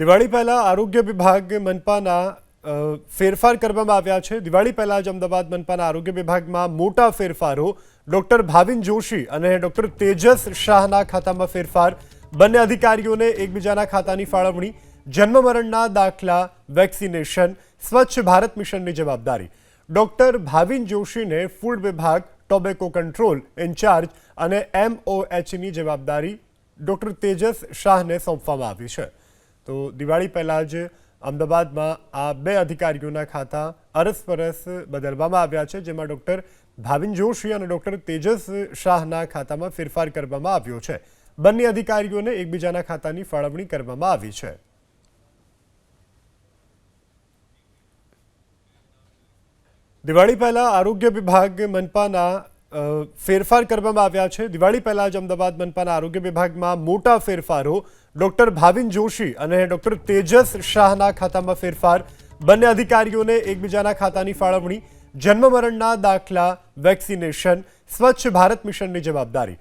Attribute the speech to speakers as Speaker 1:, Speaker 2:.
Speaker 1: દિવાળી પહેલા આરોગ્ય વિભાગ મનપાના ફેરફાર કરવામાં આવ્યા છે. દિવાળી પહેલા જ અમદાવાદ મનપાના આરોગ્ય વિભાગમાં મોટા ફેરફારો. ડોક્ટર ભાવિન જોશી અને ડોક્ટર તેજસ શાહના ખાતામાં ફેરફાર. બંને અધિકારીઓને એકબીજાના ખાતાની ફાળવણી, જન્મ મરણના દાખલા, વેક્સિનેશન, સ્વચ્છ ભારત મિશનની જવાબદારી. ડોક્ટર ભાવિન જોશીને ફૂડ વિભાગ, ટોબેકો કંટ્રોલ, ઇન્ચાર્જ અને એમઓએચની જવાબદારી ડોક્ટર તેજસ શાહને સોંપવામાં આવી છે. તો દિવાળી પહેલાં જ અમદાવાદમાં આ બે અધિકારીઓના ખાતા અરસપરસ બદલવામાં આવ્યા છે, જેમાં ડૉક્ટર ભાવિન જોશી અને ડૉક્ટર તેજસ શાહના ખાતામાં ફેરફાર કરવામાં આવ્યો છે. બંને અધિકારીઓને એકબીજાના ખાતાની ફાળવણી કરવામાં આવી છે. દિવાળી પહેલા આરોગ્ય વિભાગ મનપાના ફેરફાર કરવામાં આવ્યા છે. દિવાળી પહેલાં જ અમદાવાદ મનપાના આરોગ્ય વિભાગમાં મોટા ફેરફારો. ડૉક્ટર ભાવિન જોશી અને ડૉક્ટર તેજસ શાહના ખાતામાં ફેરફાર. બંને અધિકારીઓને એકબીજાના ખાતાની ફાળવણી, જન્મ મરણના દાખલા, વેક્સિનેશન, સ્વચ્છ ભારત મિશનની જવાબદારી.